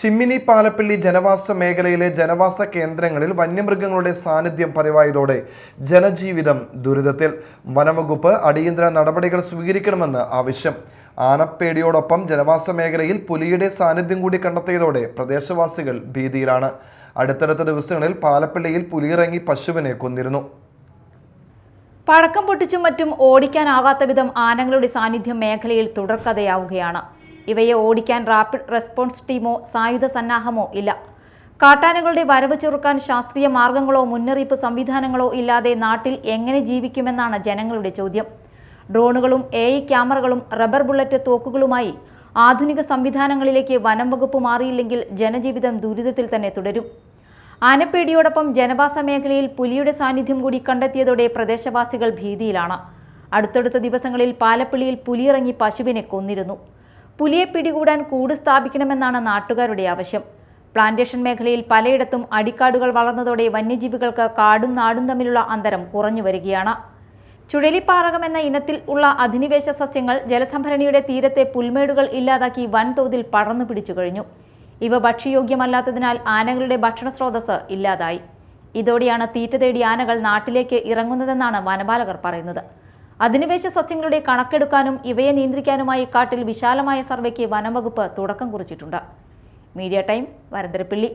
ചിമ്മിനി പാലപ്പള്ളി ജനവാസ മേഖലയിലെ ജനവാസ കേന്ദ്രങ്ങളിൽ വന്യമൃഗങ്ങളുടെ സാന്നിധ്യം പതിവായതോടെ ജനജീവിതം ദുരിതത്തിൽ. വനംവകുപ്പ് അടിയന്തര നടപടികൾ സ്വീകരിക്കണമെന്ന് ആവശ്യം. ആനപ്പേടിയോടൊപ്പം ജനവാസ മേഖലയിൽ പുലിയുടെ സാന്നിധ്യം കൂടി കണ്ടെത്തിയതോടെ പ്രദേശവാസികൾ ഭീതിയിലാണ്. അടുത്തടുത്ത ദിവസങ്ങളിൽ പാലപ്പള്ളിയിൽ പുലിയിറങ്ങി പശുവിനെ കൊന്നിരുന്നു. പഴക്കം പൊട്ടിച്ചും മറ്റും ഓടിക്കാനാകാത്ത വിധം ആനകളുടെ സാന്നിധ്യം മേഖലയിൽ തുടർക്കഥയാവുകയാണ്. ഇവയെ ഓടിക്കാൻ റാപ്പിഡ് റെസ്പോൺസ് ടീമോ സായുധ സന്നാഹമോ ഇല്ല. കാട്ടാനകളുടെ വരവ് ചെറുക്കാൻ ശാസ്ത്രീയ മാർഗങ്ങളോ മുന്നറിയിപ്പ് സംവിധാനങ്ങളോ ഇല്ലാതെ നാട്ടിൽ എങ്ങനെ ജീവിക്കുമെന്നാണ് ജനങ്ങളുടെ ചോദ്യം. ഡ്രോണുകളും എ ഐ ക്യാമറകളും റബ്ബർ ബുള്ളറ്റ് തോക്കുകളുമായി ആധുനിക സംവിധാനങ്ങളിലേക്ക് വനം വകുപ്പ് മാറിയില്ലെങ്കിൽ ജനജീവിതം ദുരിതത്തിൽ തന്നെ തുടരും. ആനപ്പേടിയോടൊപ്പം ജനവാസ മേഖലയിൽ പുലിയുടെ സാന്നിധ്യം കൂടി കണ്ടെത്തിയതോടെ പ്രദേശവാസികൾ ഭീതിയിലാണ്. അടുത്തടുത്ത ദിവസങ്ങളിൽ പാലപ്പിള്ളിയിൽ പുലിയിറങ്ങി പശുവിനെ കൊന്നിരുന്നു. പുലിയെ പിടികൂടാൻ കൂട് സ്ഥാപിക്കണമെന്നാണ് നാട്ടുകാരുടെ ആവശ്യം. പ്ലാന്റേഷൻ മേഖലയിൽ പലയിടത്തും അടിക്കാടുകൾ വളർന്നതോടെ വന്യജീവികൾക്ക് കാടും നാടും തമ്മിലുള്ള അന്തരം കുറഞ്ഞു വരികയാണ്. ചുഴലിപ്പാറകം എന്ന ഇനത്തിൽ ഉള്ള അധിനിവേശ സസ്യങ്ങൾ ജലസംഭരണിയുടെ തീരത്തെ പുൽമേടുകൾ ഇല്ലാതാക്കി വൻതോതിൽ പടർന്നു പിടിച്ചു കഴിഞ്ഞു. ഇവ ഭക്ഷ്യയോഗ്യമല്ലാത്തതിനാൽ ആനകളുടെ ഭക്ഷണ സ്രോതസ് ഇല്ലാതായി. ഇതോടെയാണ് തീറ്റ തേടി ആനകൾ നാട്ടിലേക്ക് ഇറങ്ങുന്നതെന്നാണ് വനപാലകർ പറയുന്നത്. അധിനിവേശ സസ്യങ്ങളുടെ കണക്കെടുക്കാനും ഇവയെ നിയന്ത്രിക്കാനുമായി കാട്ടിൽ വിശാലമായ സർവേക്ക് വനംവകുപ്പ് തുടക്കം കുറിച്ചിട്ടുണ്ട്. Media time Varantharappilly.